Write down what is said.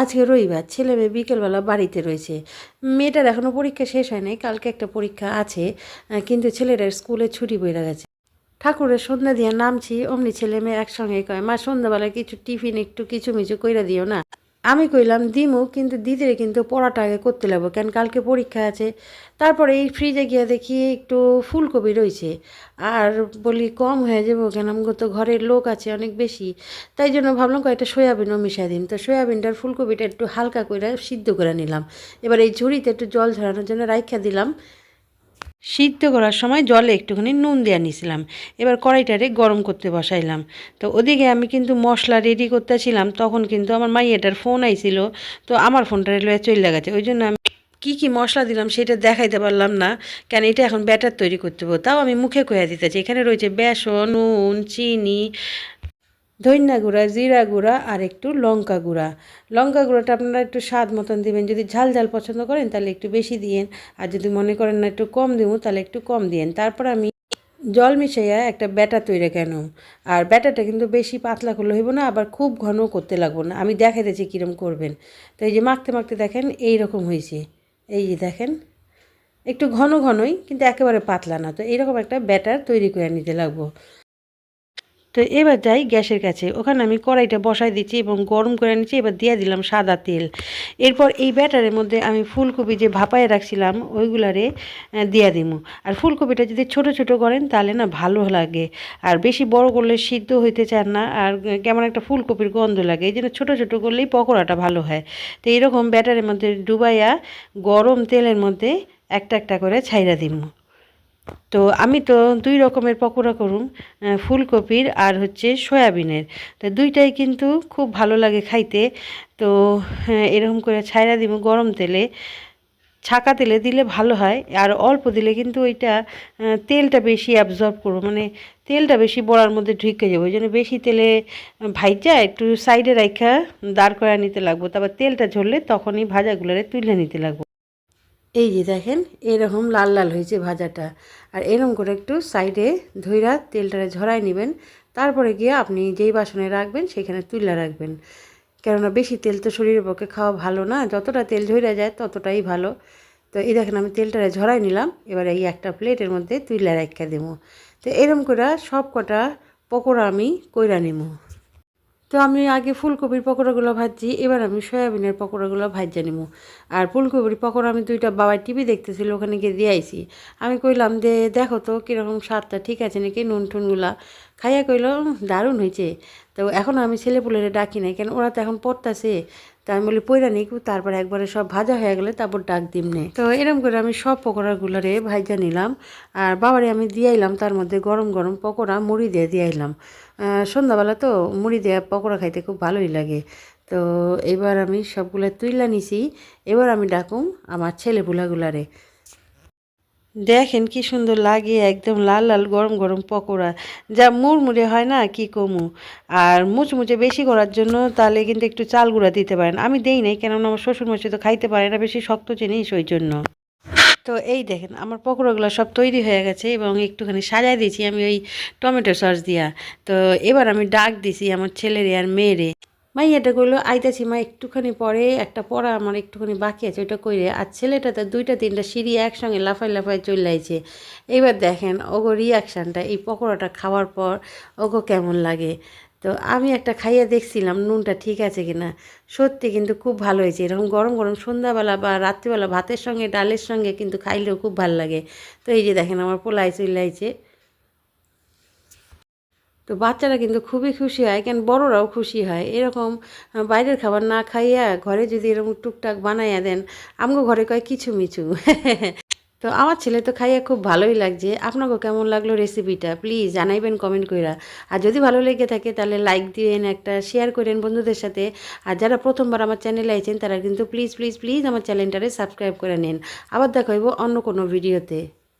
আজকে রবিবার, ছেলে মেয়ে বিকেলবেলা বাড়িতে রয়েছে। মেয়েটার এখনও পরীক্ষা শেষ হয়নি, কালকে একটা পরীক্ষা আছে কিন্তু ছেলেটার স্কুলে ছুটি বেড়ে গেছে। ঠাকুরের সন্ধ্যা দিয়ে নামছি, অমনি ছেলে মেয়ে একসঙ্গে কয়, মা সন্ধ্যাবেলা কিছু টিফিন একটু কিছু মিছু কইরা দিও না। আমি কইলাম, দিমু, কিন্তু দিদিরে কিন্তু পড়াটা আগে করতে লাগবো, কেন কালকে পরীক্ষা আছে? তারপরে এই ফ্রিজে গিয়ে দেখি একটু ফুলকপি রয়েছে আর বলি, কম হয়ে যাব কেন? আমগো তো ঘরের লোক আছে অনেক বেশি। তাই জন্য ভাবলাম, কয়েকটা সয়াবিনও মিশাই দিন তো সয়াবিনটার ফুলকপিটা একটু হালকা করে সিদ্ধ করে নিলাম। এবার এই ঝুড়িতে একটু জল ঝরানোর জন্য রাইখা দিলাম। সিদ্ধ করার সময় জলে একটুখানি নুন দেওয়া নিয়েছিলাম এবার কড়াইটারে গরম করতে বসাইলাম। তো ওদিকে আমি কিন্তু মশলা রেডি করতেছিলাম, তখন কিন্তু আমার মাইয়াটার ফোন আইছিল, তো আমার ফোনটা লয়ে চলে গেছে। ওই জন্য আমি কী কী মশলা দিলাম সেটা দেখাইতে পারলাম না, কেন এটা এখন ব্যাটার তৈরি করতে তাও আমি মুখে কয়া দিতেছি। এখানে রয়েছে বেসন, নুন, চিনি ধনিয়া গুঁড়া, জিরা গুঁড়া আর একটু লঙ্কা গুঁড়া। লঙ্কা গুঁড়াটা আপনারা একটু স্বাদ মতন দিবেন। যদি ঝাল ঝাল পছন্দ করেন তাহলে একটু বেশি দিয়েন। আর যদি মনে করেন না একটু কম দেবো, তাহলে একটু কম দিয়েন। তারপর আমি জল মিশাইয়া একটা ব্যাটার তৈরি কেন? আর ব্যাটারটা কিন্তু বেশি পাতলা করলে হইব না, আবার খুব ঘন করতে লাগবো না। আমি দেখাই দিয়েছি কীরকম করবেন। তো এই যে মাখতে মাখতে দেখেন এই রকম হয়েছে এই যে দেখেন, একটু ঘন ঘনই, কিন্তু একেবারে পাতলা না। তো এইরকম একটা ব্যাটার তৈরি করে নিতে লাগবো। তো এবার যাই গ্যাসের কাছে। ওখানে আমি কড়াইটা বসাই দিচ্ছি এবং গরম করে নিচ্ছি, এবার দিয়ে দিলাম সাদা তেল। এরপর এই ব্যাটারের মধ্যে আমি ফুলকপি যে ভাপায় রাখছিলাম, ওইগুলারে দিয়ে দিমু আর ফুলকপিটা যদি ছোট ছোট করেন, তাহলে না ভালো লাগে। আর বেশি বড় করলে সিদ্ধ হইতে চান না, আর কেমন একটা ফুলকপির গন্ধ লাগে। এই জন্য ছোটো ছোটো করলেই পকোড়াটা ভালো হয়। তো এরকম ব্যাটারের মধ্যে ডুবাইয়া গরম তেলের মধ্যে একটা একটা করে ছাইরা দিমু তো আমি তো দুই রকমের পকোড়া করুম ফুলকপির আর হচ্ছে সয়াবিনের। তো দুইটাই কিন্তু খুব ভালো লাগে খাইতে। তো এরকম করে ছাইরা দিব গরম তেলে। ছাকা তেলে দিলে ভালো হয়, আর অল্প দিলে কিন্তু ওইটা তেলটা বেশি অ্যাবজর্ব করব। মানে তেলটা বেশি বড়ার মধ্যে ঢুকে যাবে ওই জন্য বেশি তেলে ভাইজা একটু সাইডে রাখা দাঁড় করে নিতে লাগবো। তারপর তেলটা ঝরলে তখনই ভাজাগুলোরে তুলে নিতে লাগবো। এই যে দেখেন, এরকম লাল লাল হয়েছে ভাজাটা। আর এরকম করে একটু সাইডে ধইরা তেলটারে ঝরাই নেবেন। তারপরে গিয়ে আপনি যেই বাসনে রাখবেন, সেখানে তুলে রাখবেন। কেননা বেশি তেল তো শরীরের পক্ষে খাওয়া ভালো না। যতটা তেল ঝরে যায়, ততটাই ভালো। তো এই দেখেন, আমি তেলটারে ঝরাই নিলাম। এবার এই একটা প্লেটের মধ্যে তুলে রাখা দেবো। তো এরকম করে সব কটা পকোড়া আমি কইরা নেব। তো আমি আগে ফুলকপির পকোড়াগুলো ভাজছি, এবার আমি সয়াবিনের পকোড়াগুলো ভাজা নিব আর ফুলকপির পকোড়া আমি দুইটা বাবার টিভি দেখতেছিল, ওখানে গিয়ে দিয়ে আইসি আমি কইলাম যে, দেখো তো কীরকম স্বাদটা, ঠিক আছে নাকি নুন টুনগুলা খাইয়া কইল দারুণ হয়েছে তো এখন আমি ছেলেপুলেরে ডাকি নাই, কেন ওরা তো এখন পড়তাছে। তা আমি বলি, পইরা নিক তারপর একবারে সব ভাজা হয়ে গেলে তারপর ডাক দিম দিমনে তো এরম করে আমি সব পকোড়াগুলোরে ভাজা নিলাম। আর বাবারে আমি দিয়াইলাম, তার মধ্যে গরম গরম পকোড়া মুড়ি দিয়ে দিয়াইলাম। সন্ধ্যাবেলা তো মুড়ি দেওয়া পকোড়া খাইতে খুব ভালোই লাগে। তো এবার আমি সবগুলো তুইলা নিছি, এবার আমি ডাকুম আমার ছেলেপুলাগুলারে দেখেন কি সুন্দর লাগে, একদম লাল লাল গরম গরম পকোড়া। যা মুড়মুড়ে হয় না, কি কমু? আর মুচমুচে বেশি করার জন্য তাহলে কিন্তু একটু চাল গুঁড়া দিতে পারেন। আমি দেই নাই, কেননা আমার শ্বশুর মশাই তো খাইতে পারে না, বেশি শক্ত জিনিস ওই জন্য। তো এই দেখেন, আমার পকোড়াগুলো সব তৈরি হয়ে গেছে এবং একটুখানি সাজাই দিয়েছি আমি ওই টমেটো সস দিয়া। তো এবার আমি ডাক দিছি আমার ছেলেরে আর মেয়েরে। মাইয়াটা কইলো আইতাছি, মা, একটুখানি পরে একটা পড়া আমার একটুখানি বাকি আছে, ওইটা কইরে। আর ছেলেটা তো দুইটা, তিনটা সিঁড়ি একসঙ্গে লাফাই লাফাই চলে আইছে। এবার দেখেন ওগো রিয়াকশানটা এই পকোড়াটা খাওয়ার পর ওগো কেমন লাগে। তো আমি একটা খাইয়া দেখছিলাম, নুনটা ঠিক আছে কিনা? সত্যি কিন্তু খুব ভালো হয়েছে। এরকম গরম গরম সন্ধ্যাবেলা বা রাত্রিবেলা ভাতের সঙ্গে, ডালের সঙ্গে কিন্তু খাইলেও খুব ভালো লাগে। তো এই যে দেখেন আমার পোলাই চলে আইছে। তো বাচ্চারা কিন্তু খুবই খুশি হয়, কেন বড়রাও খুশি হয়। এরকম বাইরের খাবার না খাইয়া ঘরে যদি এরকম টুকটাক বানাইয়া দেন, আমগো ঘরে কয় কিছু মিছু তো আমার ছেলে তো খাইয়া খুব ভালোই লাগছে। আপনাকে কেমন লাগল রেসিপিটা প্লিজ জানাইবেন কমেন্ট কইরা। আর যদি ভালো লেগে থাকে তাহলে লাইক দিবেন একটা শেয়ার করেন বন্ধুদের সাথে। আর যারা প্রথমবার আমার চ্যানেলে আইছেন, তারা কিন্তু প্লিজ প্লিজ প্লিজ আমার চ্যানেলটারে সাবস্ক্রাইব করে নিন। আবার দেখা হইব অন্য কোনো ভিডিওতে